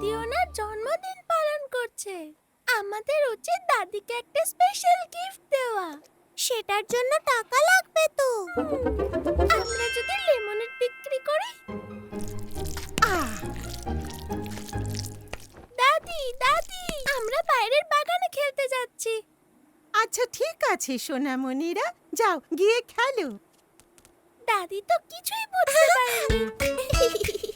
দাদি ওনার জন্মদিন পালন করছে। আমাদের উচিত দাদিকে একটা স্পেশাল গিফট দেওয়া। সেটার জন্য টাকা লাগবে তো। আমরা যদি লেমনেড বিক্রি করি? দাদি দাদি আমরা বাইরের বাগানে খেলতে যাচ্ছি। আচ্ছা ঠিক আছে সোনামণিরা। যাও গিয়ে খেলো। দাদি তো কিছুই বুঝতে পারেনি।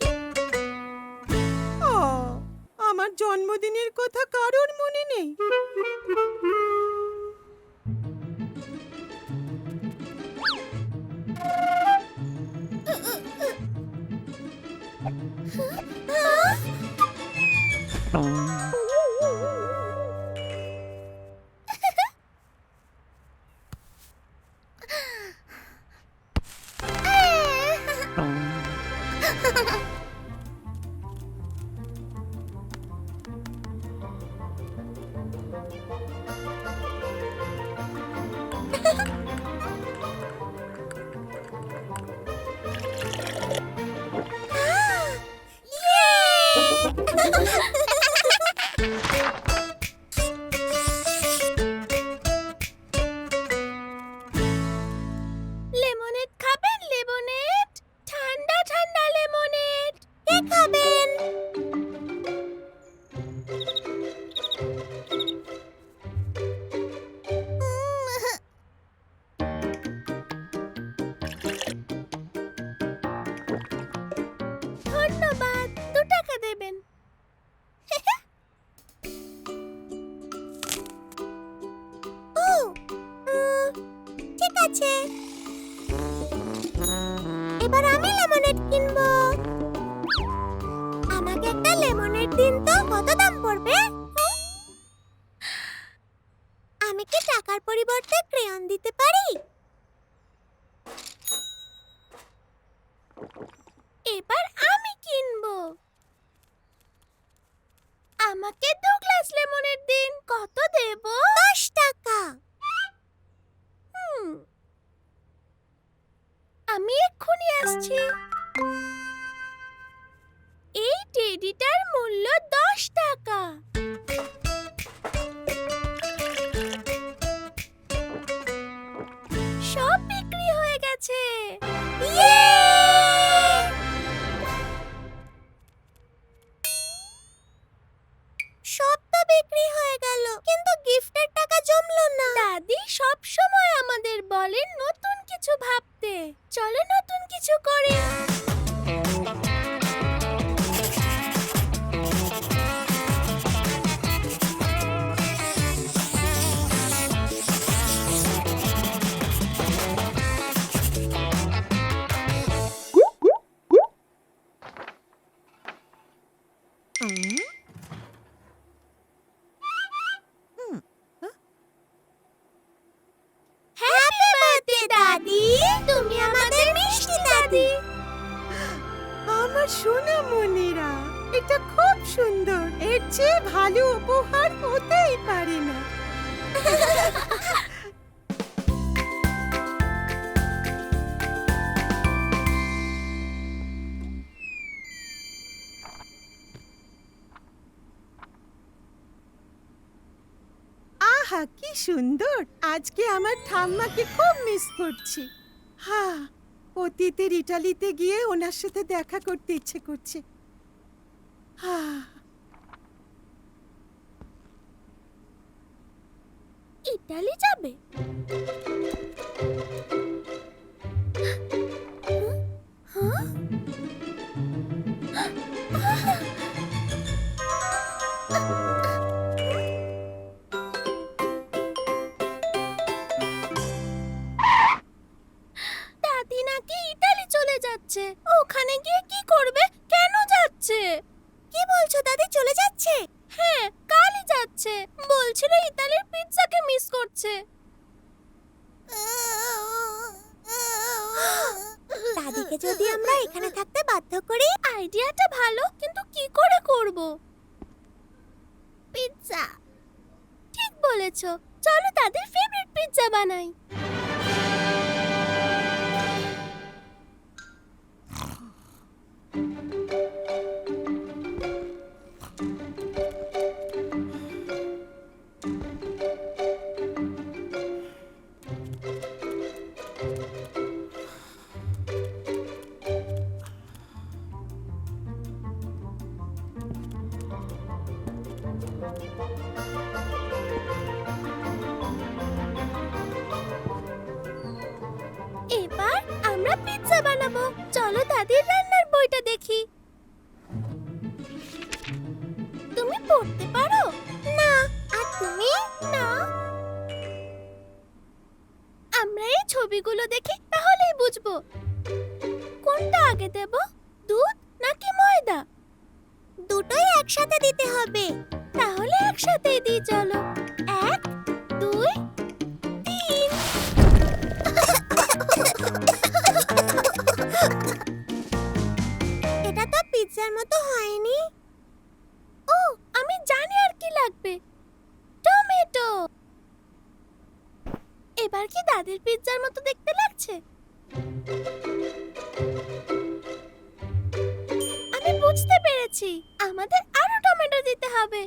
আমার জন্মদিনের কথা কারোর মনে নেই। লেমনেড ウフフフ。আছে। এবার আমি লেমনেড কিনবো। আমাকে একটা লেমনেড দিন তো, কত দাম পড়বে? আমি কি টাকার পরিবর্তে ক্রেয়ন দিতে পারি? দাদি সব সময় আমাদের বলেন নতুন কিছু ভাবতে। চলো নতুন কিছু করি। আমার সোনামণিরা এটা খুব সুন্দর। এর চেয়ে ভালো উপহার হতেই পারে না। আহা, কি সুন্দর! আজকে আমার ঠাম্মাকে খুব মিস করছি। হা অতীতের ইটালিতে গিয়ে ওনার সাথে দেখা করতে ইচ্ছে করছে। ইটালি যাবে? যাচ্ছে? ওখানে গিয়ে কি করবে? কেন যাচ্ছে? কি বলছো দাদি? চলে যাচ্ছে? হ্যাঁ কালই যাচ্ছে। বলছিল ইতালির পিৎজাকে মিস করছে। দাদিকে যদি আমরা এখানে থাকতে বাধ্য করি, আইডিয়াটা ভালো, কিন্তু কি করে করব? পিৎজা। ঠিক বলেছ। চলো তাদের ফেভারিট পিৎজা বানাই। এবার আমরা পিৎজা বানাবো। চলো দাদির রান্নার বইটা দেখি। তুমি পড়তে পারো? না, আর তুমি? না। আমরা এই ছবিগুলো দেখি তাহলেই বুঝব। কোনটা আগে দেব? কি পিৎজার মতো দেখতে লাগছে। আমি বুঝতে পেরেছি, আমাদের আরও টমেটো দিতে হবে।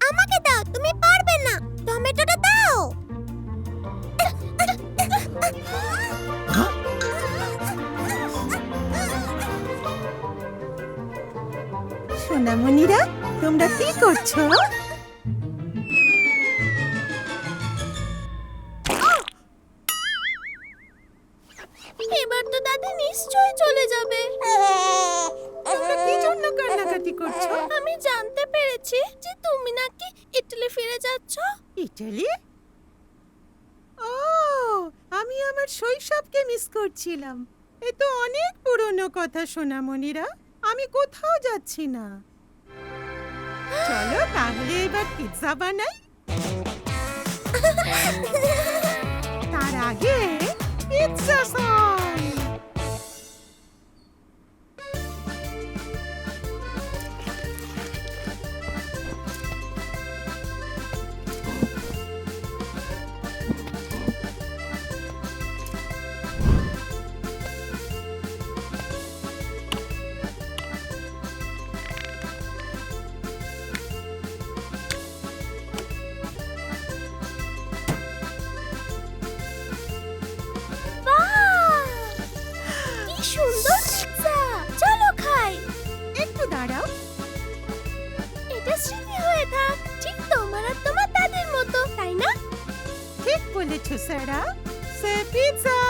আমাকে দাও, তুমি পারবে না। টমেটোটা দাও। সোনামণিরা, তোমরা কি করছ? চলে যাবে। তোমরা কি জন্য কান্নাকাটি করছ? আমি জানতে পেরেছি যে তুমি নাকি ইটালি ফিরে যাচ্ছ। ইটালি? ও, আমি আমার শৈশবকে মিস করছিলাম। এ তো অনেক পুরনো কথা আমি কোথাও যাচ্ছি না। চলো তাহলে এবার পিৎজা বানাই। তার আগে পিৎজা সং দাদির মতো তাই